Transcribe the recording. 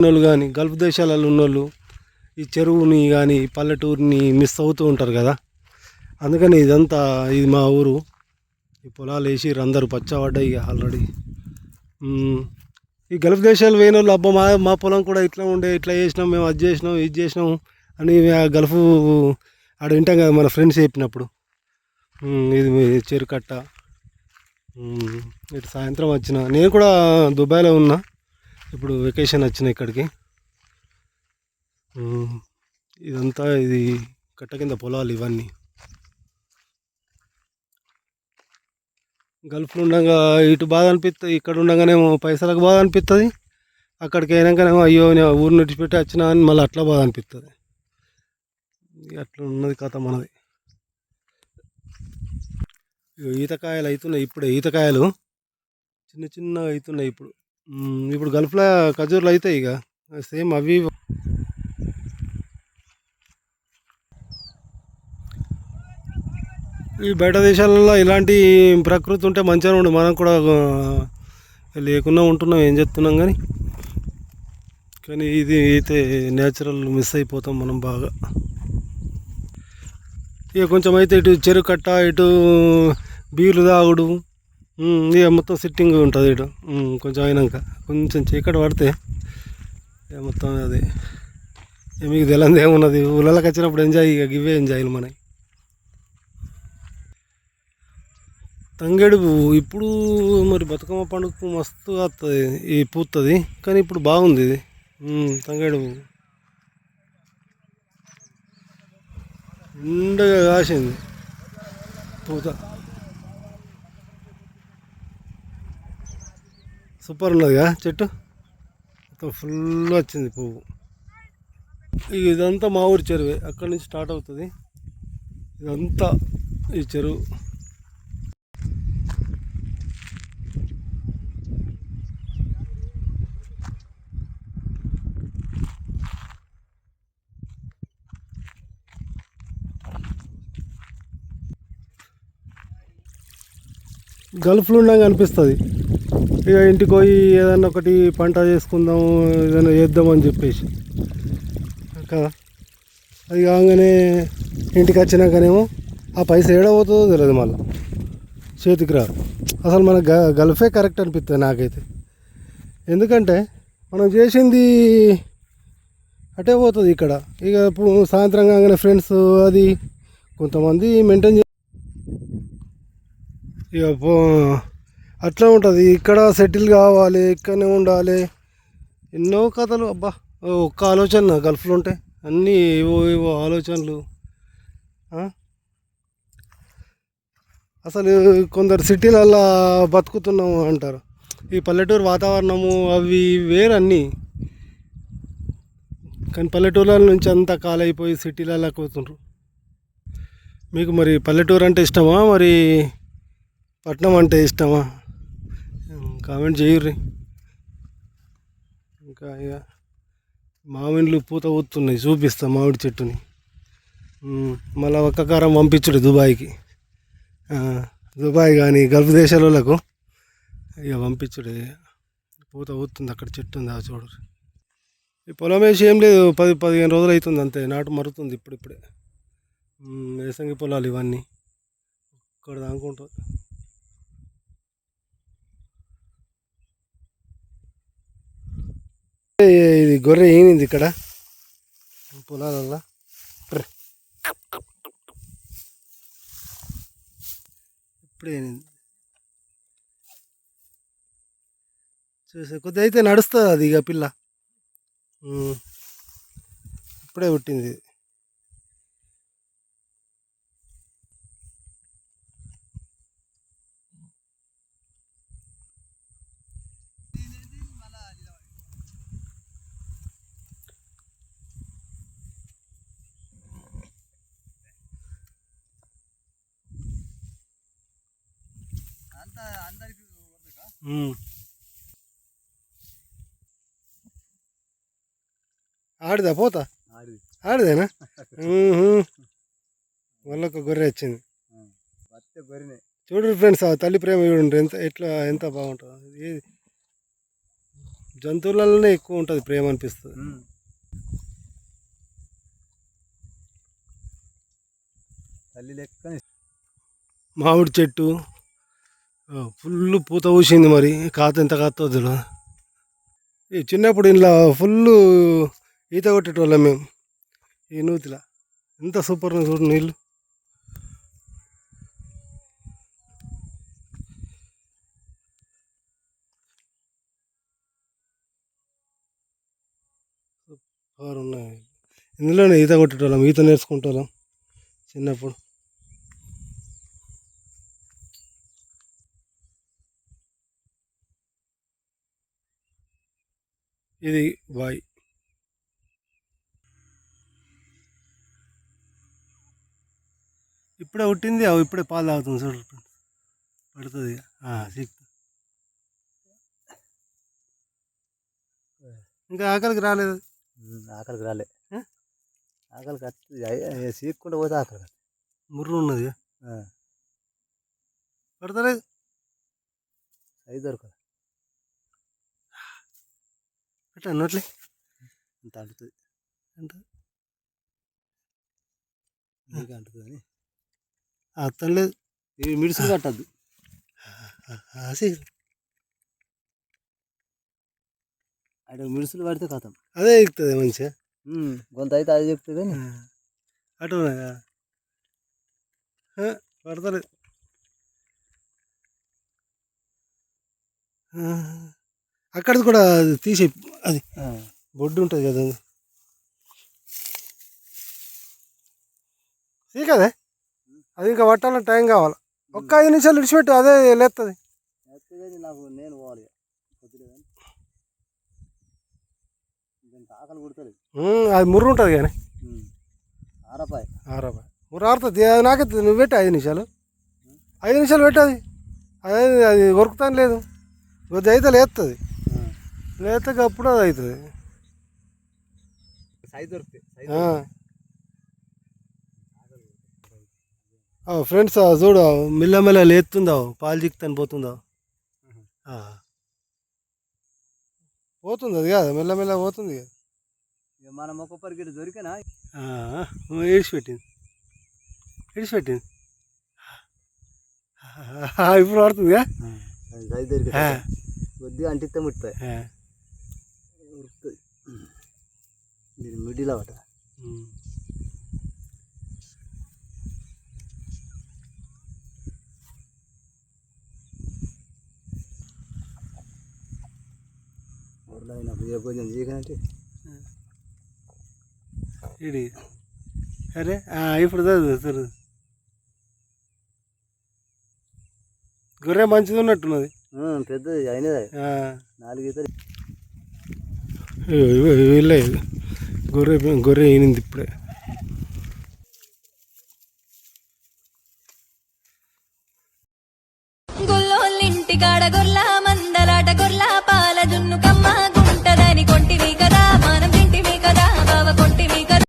ఉన్నోళ్ళు కానీ గల్ఫ్ దేశాలలో ఉన్నోళ్ళు ఈ చెరువుని కానీ పల్లెటూరిని మిస్ అవుతూ ఉంటారు కదా. అందుకని ఇదంతా ఇది మా ఊరు. ఈ పొలాలు వేసి అందరూ పచ్చబడ్డాయి ఇక ఆల్రెడీ ఈ గల్ఫ్ దేశాలు పోయిన వాళ్ళు అబ్బా మా మా పొలం కూడా ఇట్లా ఉండే ఇట్లా చేసినాం మేము అది చేసినాం ఇది చేసినాం అని ఆ గల్ఫ్ ఆడ వింటాం కదా మన ఫ్రెండ్స్ చెప్పినప్పుడు. ఇది చెరుకట్ట. ఇటు సాయంత్రం వచ్చిన. నేను కూడా దుబాయ్లో ఉన్నా. ఇప్పుడు వెకేషన్ వచ్చిన ఇక్కడికి. ఇదంతా ఇది కట్ట కింద పొలాలు ఇవన్నీ. గల్ఫ్లో ఉండగా ఇటు బాధ అనిపిస్తుంది ఇక్కడ ఉండగానేమో పైసలకు బాధ అనిపిస్తుంది అక్కడికి అయినాకనేమో అయ్యో నేను ఊరు నడిచిపెట్టి వచ్చినా అని మళ్ళీ అట్లా బాధ అనిపిస్తుంది అట్లా ఉన్నది కథ మనది. ఇగో ఈతకాయలు అవుతున్నాయి ఇప్పుడే ఈతకాయలు. చిన్న చిన్నగా అవుతున్నాయి ఇప్పుడు. ఇప్పుడు గల్ఫ్లో ఖజూర్లు అవుతాయి ఇక. సేమ్ అవి ఈ బయట దేశాలలో ఇలాంటి ప్రకృతి ఉంటే మంచిగా ఉండు. మనం కూడా లేకుండా ఉంటున్నాం ఏం చేస్తున్నాం కానీ. కానీ ఇది అయితే నేచురల్ మిస్ అయిపోతాం మనం బాగా. ఇక కొంచెం అయితే ఇటు చెరుకు కట్ట ఇటు బీర్లు తాగుడు ఇక మొత్తం సిట్టింగ్ ఉంటుంది ఇటు. కొంచెం అయినాక. కొంచెం చీకటి పడితే ఇక మొత్తం అది మీకు తెలియదు ఏమున్నది? ఊళ్ళకి వచ్చినప్పుడు ఎంజాయ్ ఇక గివే ఎంజాయ్లు మనకి తంగేడు పువ్వు ఇప్పుడు మరి బతుకమ్మ పండుగకు మస్తు వస్తుంది ఈ పూస్తుంది కానీ ఇప్పుడు బాగుంది ఇది. తంగేడు పువ్వు. ఉండగా కాసింది. పూత. సూపర్ ఉన్నదిగా చెట్టు? మొత్తం ఫుల్ వచ్చింది పువ్వు. ఇక ఇదంతా మా ఊరి చెరువే. అక్కడి నుంచి స్టార్ట్ అవుతుంది. ఇదంతా ఈ చెరువు. గల్ఫ్లో ఉండగా అనిపిస్తుంది. ఇక ఇంటికి పోయి ఏదన్నా ఒకటి పంట చేసుకుందాం ఏదైనా చేద్దామని చెప్పేసి. కదా? అది కాగానే ఇంటికి వచ్చినాకనేమో ఆ పైస ఏడబోతుందో తెలియదు మళ్ళీ. చేతికి రాదు. అసలు మన గ గల్ఫే కరెక్ట్ అనిపిస్తుంది నాకైతే. ఎందుకంటే మనం చేసింది అటే పోతుంది ఇక్కడ. ఇక ఇప్పుడు సాయంత్రం కాగానే ఫ్రెండ్స్ అది కొంతమంది మెయింటైన్ చే ఇక అట్లా ఉంటుంది. ఇక్కడ సెటిల్ కావాలి ఇక్కడనే ఉండాలి. ఎన్నో కథలు. అబ్బా ఓ ఒక్క ఆలోచన గల్ఫ్లో ఉంటే అన్నీ ఏవో ఏవో ఆలోచనలు. అసలు కొందరు సిటీలల్లో బతుకుతున్నాము అంటారు. ఈ పల్లెటూరు వాతావరణము అవి వేరు అన్నీ కానీ పల్లెటూర్ల నుంచి అంతా కాలైపోయి సిటీలలో పోతుండ్రు మీకు మరి పల్లెటూరు అంటే ఇష్టమా? మరి పట్నం అంటే ఇష్టమా? కామెంట్ చేయుర్రి. ఇంకా ఇక మామిడిలు పూత ఊతున్నాయి చూపిస్తా మామిడి చెట్టుని. మళ్ళీ మళ్ళా కారం పంపించుడు దుబాయ్కి. దుబాయ్ కానీ గల్ఫ్ దేశాలకు ఇక పంపించుడు. పూత ఊతుంది అక్కడ చెట్టు ఉంది ఆ చూడు ఈ పొలం వేసి ఏం లేదు పది పదిహేను రోజులు అవుతుంది అంతే నాటు మరుతుంది ఇప్పుడిప్పుడే. వేసంగి పొలాలు ఇవన్నీ. ఇక్కడ దాకుంటుంది ఇది గొర్రె ఏనింది ఇక్కడ. పొలాలల్లో. ఇప్పుడే ఏనింది చూసే కొద్ది అయితే నడుస్తుంది అది ఇక పిల్ల ఇప్పుడే పుట్టింది. ఆడిదా? పోతా? ఆడిది. ఆడిదేనా? ఒక గొర్రె వచ్చింది. చూడండి ఫ్రెండ్స్ ఆ తల్లి ప్రేమ చూడండి ఎంత ఎట్లా ఎంత బాగుంటుందో. ఏది? జంతువులలోనే ఎక్కువ ఉంటుంది ప్రేమ అనిపిస్తుంది. తల్లి లెక్కని. మామిడి చెట్టు ఫుల్ పూత పూసింది మరి. కాత ఎంత కాతో తెలియదు ఈ చిన్నప్పుడు ఇంట్లో ఫుల్ ఈత కొట్టేటోళ్ళం మేము. ఈ నూతిలా. ఎంత సూపర్ చూడు నీళ్ళు. సూపర్ ఉన్నాయి. ఇందులోనే ఈత కొట్టేటోళ్ళం ఈత నేర్చుకుంటోళ్ళం చిన్నప్పుడు. ఇది బాయ్ ఇప్పుడే పుట్టింది అవి ఇప్పుడే పాలు తాగుతుంది చూడు పడుతుంది సిక్. ఇంకా ఆకలికి రాలేదు? ఆకలికి రాలే? ఆకలికి వస్తుంది. సీక్కుండా పోతే ఆకలి. ముర్రు ఉన్నది పడతలేదు? అది దొరకదు. పెట్ట అన్నట్లే. ఇంత అంటుతుంది. ఎంత నీకు అంటుతుంది అని. అర్థం లేదు. కట్టద్దు. అక్కడ మిడిసులు పడితే కథం అదే ఎక్కుతుంది మంచిగా. కొంత అయితే అది చెప్తే కానీ అటు పడతలేదు. అక్కడిది కూడా తీసి అది బొడ్డు ఉంటుంది కదా కదే? అది ఇంకా పట్టాలని టైం కావాలి. ఒక్క ఐదు నిమిషాలు విడిచిపెట్టు అదే లేస్తుంది నాకు నేను పోవాలి. ఆకలి అది ముర్రు ఉంటుంది కానీ ఆరపాయ. ఆరాబా ముర్రు ఆరుతుంది అది నాకే నువ్వు పెట్టు ఐదు నిమిషాలు. ఐదు నిమిషాలు పెట్టు అది. అదే అది ఉరుకుతాను లేదు. కొద్ది అయితే లేస్తుంది లేతే అప్పుడు అది అవుతుంది. ఫ్రెండ్స్ చూడు మెల్లమెల్ల లేస్తుందా పాలు చిక్కుతాను పోతుందా. పోతుంది అది కాదు మెల్లమెల్ల పోతుంది కదా మన మొక్కపరికి ఇటు దొరికినా ఏడిచిపెట్టింది. ఆ, ఇప్పుడు పడుతుందిగా ఆ, కొద్దిగా అంటిస్తే ముట్టుతాయి. ఉరుకుతుంది. మిడిలో. ఊర్లో ఏ కొంచెం ఇడి. అరే ఇప్పుడు చదువు గొర్రె మంచిది ఉన్నట్టున్నది. పెద్దది అయినది. నాలుగు వీళ్ళే గొర్రె గొర్రె ఈనింది ఇప్పుడే.